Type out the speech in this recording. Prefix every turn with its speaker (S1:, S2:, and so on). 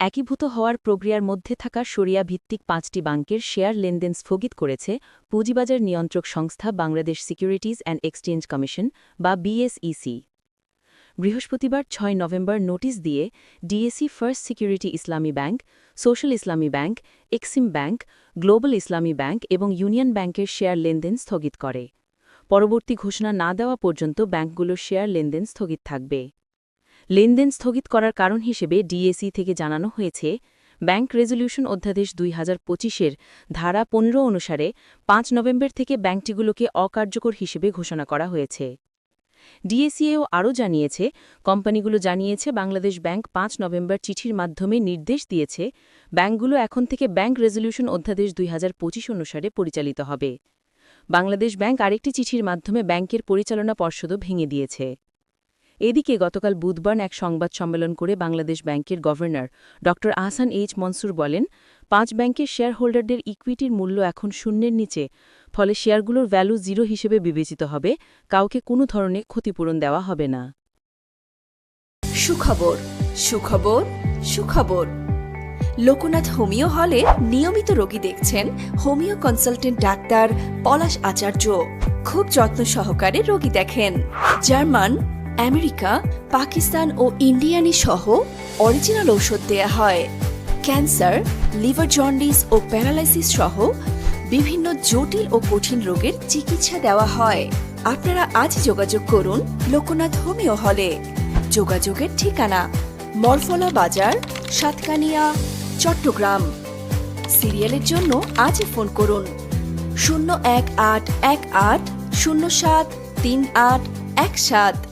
S1: একীভূত হওয়ার প্রক্রিয়ার মধ্যে থাকা সরিয়া ভিত্তিক পাঁচটি ব্যাংকের শেয়ার লেনদেন স্থগিত করেছে পুঁজিবাজার নিয়ন্ত্রক সংস্থা Bangladesh Securities and Exchange Commission, বা বিএসইসি। বৃহস্পতিবার ছয় নভেম্বর নোটিশ দিয়ে DAC First Security Islami Bank, Social Islami Bank, Exim Bank, Global Islami Bank এবং ইউনিয়ন ব্যাংকের শেয়ার লেনদেন স্থগিত করে। পরবর্তী ঘোষণা না দেওয়া পর্যন্ত ব্যাংকগুলোর শেয়ার লেনদেন স্থগিত থাকবে। লেনদেন স্থগিত করার কারণ হিসেবে ডিএসি থেকে জানানো হয়েছে, ব্যাংক রেজলিউশন অধ্যাদেশ দুই হাজার পঁচিশের ধারা পনেরো অনুসারে পাঁচ নভেম্বর থেকে ব্যাংকটিগুলোকে অকার্যকর হিসেবে ঘোষণা করা হয়েছে। ডিএসিএও আরও জানিয়েছে, কোম্পানিগুলো জানিয়েছে বাংলাদেশ ব্যাংক পাঁচ নভেম্বর চিঠির মাধ্যমে নির্দেশ দিয়েছে, ব্যাংকগুলো এখন থেকে ব্যাংক রেজলিউশন অধ্যাদেশ দুই হাজার পঁচিশ অনুসারে পরিচালিত হবে। বাংলাদেশ ব্যাংক আরেকটি চিঠির মাধ্যমে ব্যাংকের পরিচালনা পর্ষদও ভেঙে দিয়েছে। এদিকে গতকাল বুধবার এক সংবাদ সম্মেলন করে বাংলাদেশ ব্যাংকের গভর্নর ড. আহসান এইচ মনসুর বলেন, পাঁচ ব্যাংকের শেয়ার হোল্ডারদের ইকুইটির মূল্য এখন শূন্যের নিচে, ফলে শেয়ারগুলোর ভ্যালু জিরো হিসেবে বিবেচিত হবে, কাউকে কোনো ধরনের ক্ষতিপূরণ দেওয়া হবে না।
S2: সুখবর সুখবর সুখবর। লোকনাথ হোমিও হলে নিয়মিত রোগী দেখছেন homeo consultant doctor Palash Acharya. খুব যত্ন সহকারে রোগী দেখেন। জার্মান আমেরিকা, পাকিস্তান ও ইন্ডিয়ানি সহ অরিজিনাল ঔষধ দেয়া হয়। ক্যান্সার, লিভার জন্ডিস ও প্যারালাইসিস সহ বিভিন্ন জটিল ও কঠিন রোগের চিকিৎসা দেওয়া হয়। আপনারা আজ যোগাযোগ করুন লোকনাথ হোমিও হলে। যোগাযোগের ঠিকানা মরফলা বাজার, সাতকানিয়া, চট্টগ্রাম। সিরিয়ালের জন্য আজই ফোন করুন শূন্য এক আট এক আট শূন্য সাত তিন আট এক সাত।